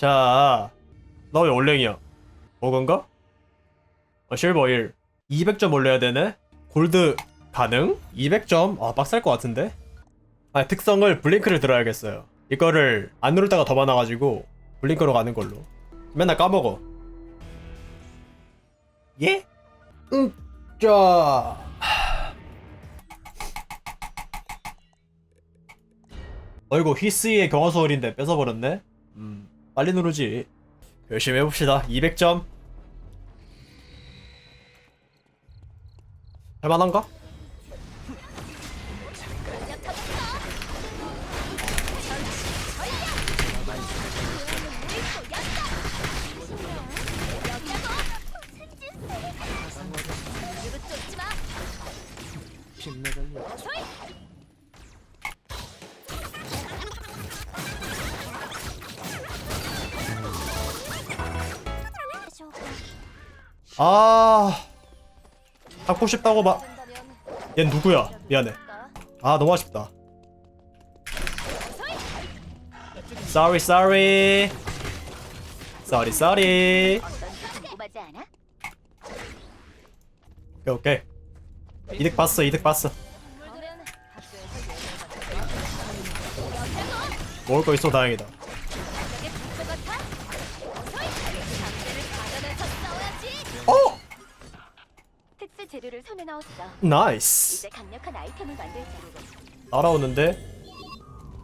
자, 너 왜 올랭이야? 버건가? 어, 실버 1. 200점 올려야 되네? 골드 가능? 200점? 아, 빡셀 것 같은데? 아, 특성을 블링크를 들어야겠어요. 이거를 안 누를 때가 더 많아가지고 블링크로 가는 걸로. 맨날 까먹어. 예? 응, 자. 어이구, 히스이의 경화소울인데 뺏어버렸네? 음, 빨리 누르지. 열심히 해봅시다. 200점. 할만한가? 아, 갖고 싶다고 막. 얜 누구야? 미안해. 아, 너무 아쉽다. Sorry, sorry. Sorry, sorry. 오케이, 오케이. 이득 봤어, 이득 봤어. 먹을 거 있어 다행이다. 넣었어. 나이스. 이제 강력한 아이템을 만들자. 날아오는데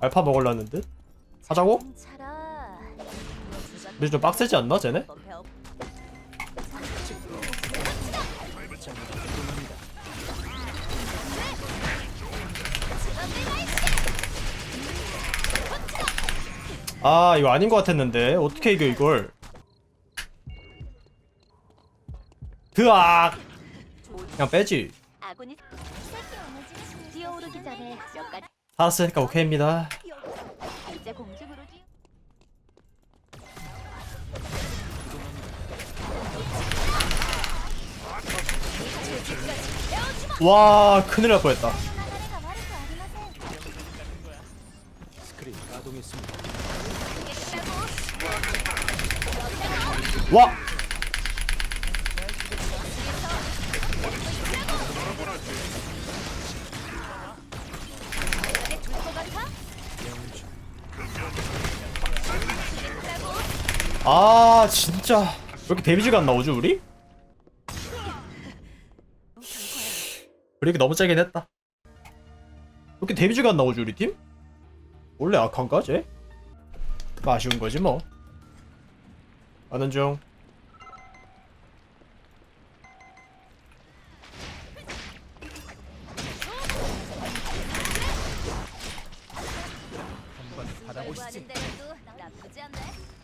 알파 먹을라는 듯? 하자고? 차라. 근데 좀 빡세지 않나 쟤네? 아 이거 아닌 것 같았는데 어떻게 이겨 이걸 드악 그냥 빼지. 아군이 뛰어오르기 전에 몇 가지 살았으니까 오케이입니다. 이제 공중으로 뛰어. 와 큰일 날 뻔했다. 와 아 진짜 왜 이렇게 데미지가 안 나오지 우리? 브레이크 너무 짜긴 했다 왜 이렇게 데미지가 안 나오지 우리 팀? 원래 악한가 쟤? 뭐 아쉬운 거지 뭐 가는 중.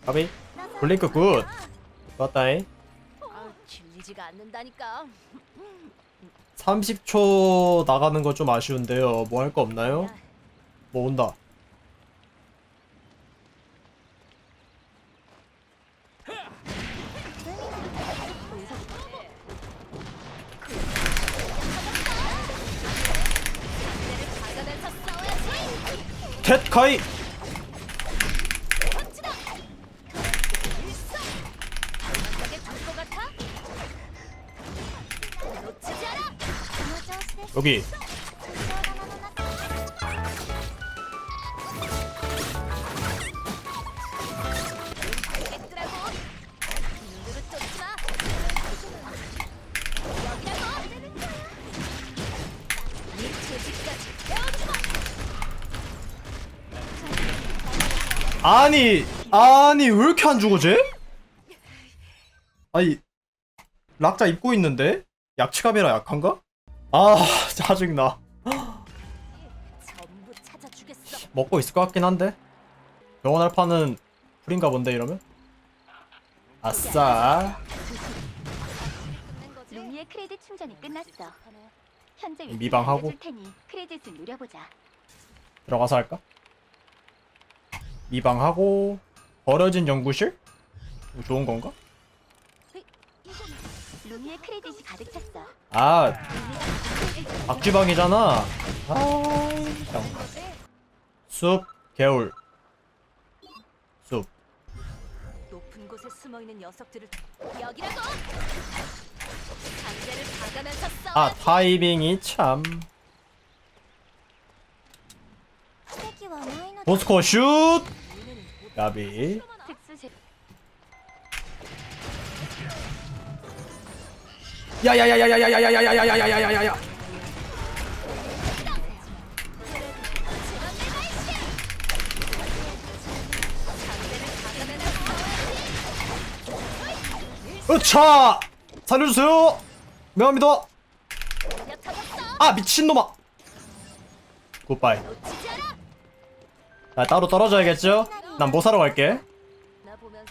가비 블링크 굿 좋았다잉 아, 질리지가 않는다니까. 30초 나가는 거 좀 아쉬운데요 뭐 할 거 없나요? 뭐 온다 받아내서 싸워야지. 캣 카이 주마. 아니 아니 왜 이렇게 안 죽어 쟤? 아니 락자 입고 있는데? 약치감이라 약한가? 아 짜증나 전부 찾아주겠어. 먹고 있을 것 같긴 한데 병원 알파는 풀인가 본데 이러면? 아싸 루미의 크레딧 충전이 끝났어. 현재 위치를 미방하고? 알려줄 테니 크레딧을 누려보자. 들어가서 할까? 미방하고 버려진 연구실? 이거 좋은 건가? 루미의 크레딧이 가득 찼어. 아 박쥐방이잖아. 아숲 개울. 숲. 높은 곳에 숨어 있는 녀석들을 여기라고. 상대를 박으면서 싸워. 아 타이밍이 참. 보스코 슛! 특수 야야야야야야야야야야야야야야야야야야야 으차! 살려주세요. 터졌어. 아 미친놈아. 굿바이. 나 따로 떨어져야겠죠? 난 뭐 사러 갈게?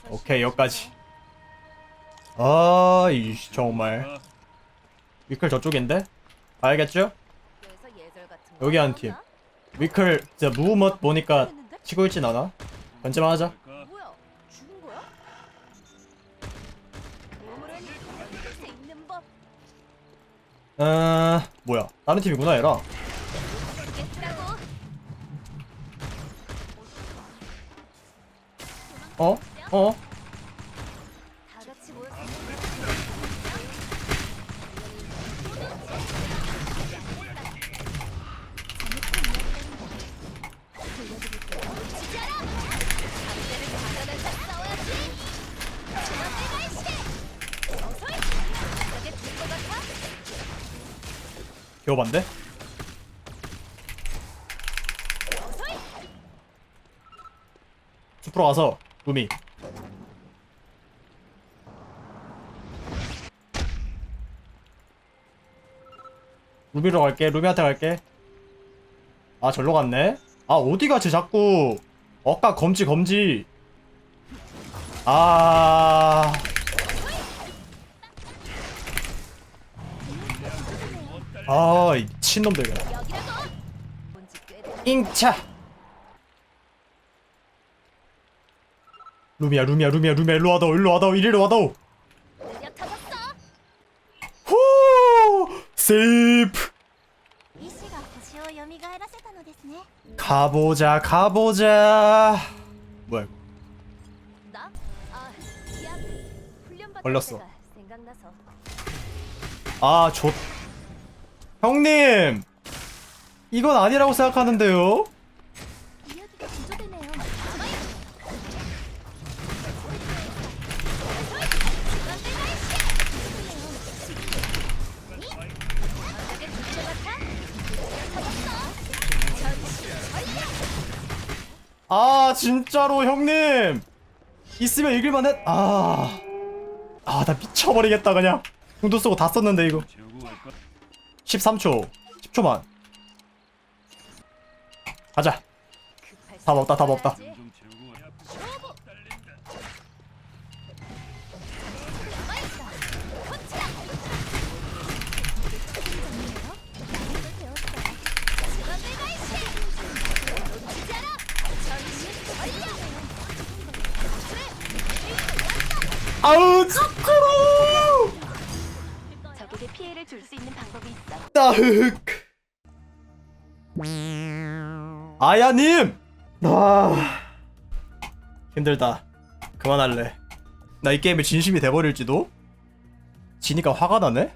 오케이 여기까지. 아이 정말 위클 저쪽인데? 알겠죠? 여기 한 팀. 위클 진짜 무브멋 보니까 치고 있진 않아. 던지만 하자. 어... 뭐야 다른 팀이구나 얘라 어? 어? 개호반데? 숲으로 가서 루미. 루미로 갈게. 루미한테 갈게. 아 절로 갔네? 아 어디 가지 자꾸? 어까 검지 검지. 아 아, 이 친놈들. 잉차. 루미야, 루미야, 루미야, 루미야, 일로 와다오, 일로 와다오, 이리로 와다오. 후, 세이프. 가보자, 가보자. 뭐야? 걸렸어. 아, 좋. 형님, 이건 아니라고 생각하는데요. 아, 진짜로 형님. 있으면 이길만 했. 아, 아, 나 미쳐버리겠다 그냥. 궁도 쓰고 다 썼는데 이거. 13초. 10초만. 가자. 다 먹다 다 먹다. 아우 죽구라 줄 수 있는 방법이 있어. 따흑. 아야님. 아 힘들다. 그만할래. 나 이 게임에 진심이 돼버릴지도. 지니까 화가 나네.